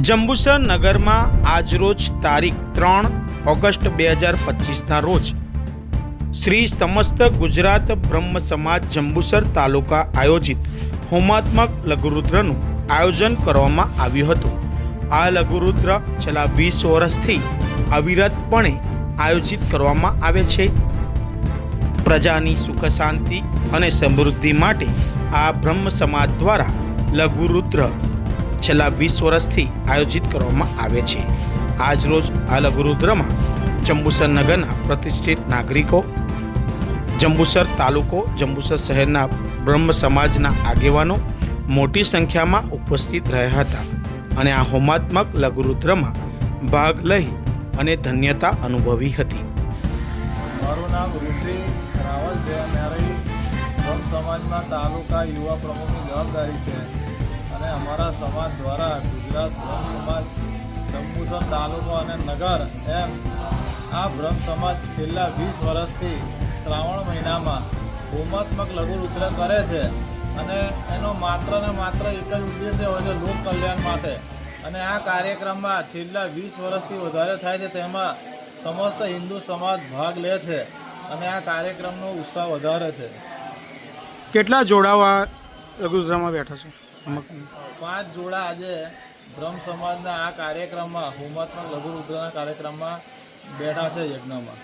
જંબુસર નગરમાં આજરોજ તારીખ ત્રણ ઓગસ્ટ બે હજાર પચીસના રોજ શ્રી સમસ્ત ગુજરાત બ્રહ્મ સમાજ જંબુસર તાલુકા આયોજિત હોમાત્મક લઘુરુદ્રનું આયોજન કરવામાં આવ્યું હતું. આ લઘુરુદ્ર છેલ્લા વીસ વર્ષથી અવિરતપણે આયોજિત કરવામાં આવે છે. પ્રજાની સુખ શાંતિ અને સમૃદ્ધિ માટે આ બ્રહ્મ સમાજ દ્વારા લઘુરુદ્ર છેલ્લા વીસ વર્ષથી આયોજિત કરવામાં આવે છે. આજરોજ આ લઘુરુદ્રમાં જંબુસર નગરના પ્રતિષ્ઠિત નાગરિકો, જંબુસર તાલુકો, જંબુસર શહેરના બ્રહ્મ સમાજના આગેવાનો મોટી સંખ્યામાં ઉપસ્થિત રહ્યા હતા અને આ હોમાત્મક લઘુરુદ્રમાં ભાગ લઈ અને ધન્યતા અનુભવી હતી. મારું નામ ઋષિ રાવલ છે. મારી બ્રહ્મ સમાજમાં તાલુકા યુવા પ્રમુખની જવાબદારી છે. અમારા સમાજ દ્વારા ગુજરાત બ્રહ્મ સમાજ જંબુસર તાલુકો અને નગર એમ આ બ્રહ્મ સમાજ છેલ્લા વીસ વર્ષથી શ્રાવણ મહિનામાં હોમાત્મક લઘુરુદ્ર કરે છે અને એનો માત્ર ને માત્ર એક જ ઉદ્દેશ્ય હોય છે લોક કલ્યાણ માટે. અને આ કાર્યક્રમમાં છેલ્લા વીસ વર્ષથી વધારે થાય છે તેમાં સમસ્ત હિન્દુ સમાજ ભાગ લે છે અને આ કાર્યક્રમનો ઉત્સાહ વધારે છે. કેટલા જોડાવા લઘુરુદ્રમાં બેઠા છે. પાંચ જોડા આજે બ્રહ્મ સમાજના આ કાર્યક્રમમાં હુમતના લઘુરુદ્રના કાર્યક્રમમાં બેઠા છે યજ્ઞમાં.